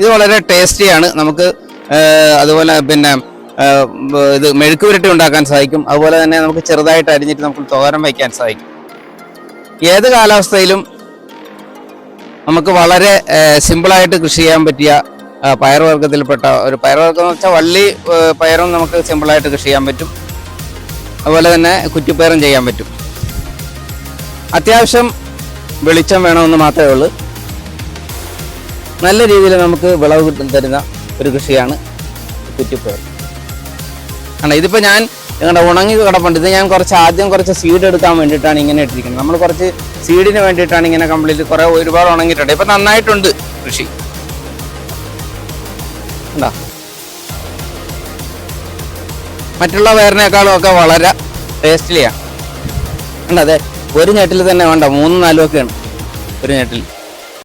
ഇത് വളരെ ടേസ്റ്റിയാണ്. നമുക്ക് അതുപോലെ പിന്നെ ഇത് മെഴുക്ക് പുരട്ടി ഉണ്ടാക്കാൻ സാധിക്കും അതുപോലെ തന്നെ നമുക്ക് ചെറുതായിട്ട് അരിഞ്ഞിട്ട് നമുക്ക് തോരൻ വയ്ക്കാൻ സാധിക്കും ഏത് കാലാവസ്ഥയിലും നമുക്ക് വളരെ സിമ്പിളായിട്ട് കൃഷി ചെയ്യാൻ പറ്റിയ പയർവർഗത്തിൽപ്പെട്ട ഒരു പയർവർഗം എന്ന് വെച്ചാൽ വള്ളി പയറും നമുക്ക് സിമ്പിളായിട്ട് കൃഷി ചെയ്യാൻ പറ്റും. അതുപോലെ തന്നെ കുറ്റിപ്പയറും ചെയ്യാൻ പറ്റും. അത്യാവശ്യം വെളിച്ചം വേണമെന്ന് മാത്രമേ ഉള്ളൂ. നല്ല രീതിയിൽ നമുക്ക് വിളവ് കിട്ടും തരുന്ന ഒരു കൃഷിയാണ് കുറ്റിപ്പയർ ആണ് ഇതിപ്പോൾ ഞാൻ നിങ്ങളുടെ ഉണങ്ങി കിടപ്പുണ്ട്. ഇത് ഞാൻ കുറച്ച് ആദ്യം കുറച്ച് സീഡ് എടുക്കാൻ വേണ്ടിയിട്ടാണ് ഇങ്ങനെ ഇട്ടിരിക്കുന്നത്. നമ്മൾ കുറച്ച് സീഡിന് വേണ്ടിയിട്ടാണ് ഇങ്ങനെ കംപ്ലീറ്റ് കുറേ ഒരുപാട് ഉണങ്ങിയിട്ടുണ്ട്. ഇപ്പം നന്നായിട്ടുണ്ട് കൃഷി. ഉണ്ടോ മറ്റുള്ള പയറിനേക്കാളും ഒക്കെ വളരെ ടേസ്റ്റ്ലിയാണ് ഉണ്ട് അതെ ഒരു ഞെട്ടിൽ തന്നെ വേണ്ട മൂന്നും നാലും ഒക്കെയാണ് ഒരു ഞെട്ടിൽ.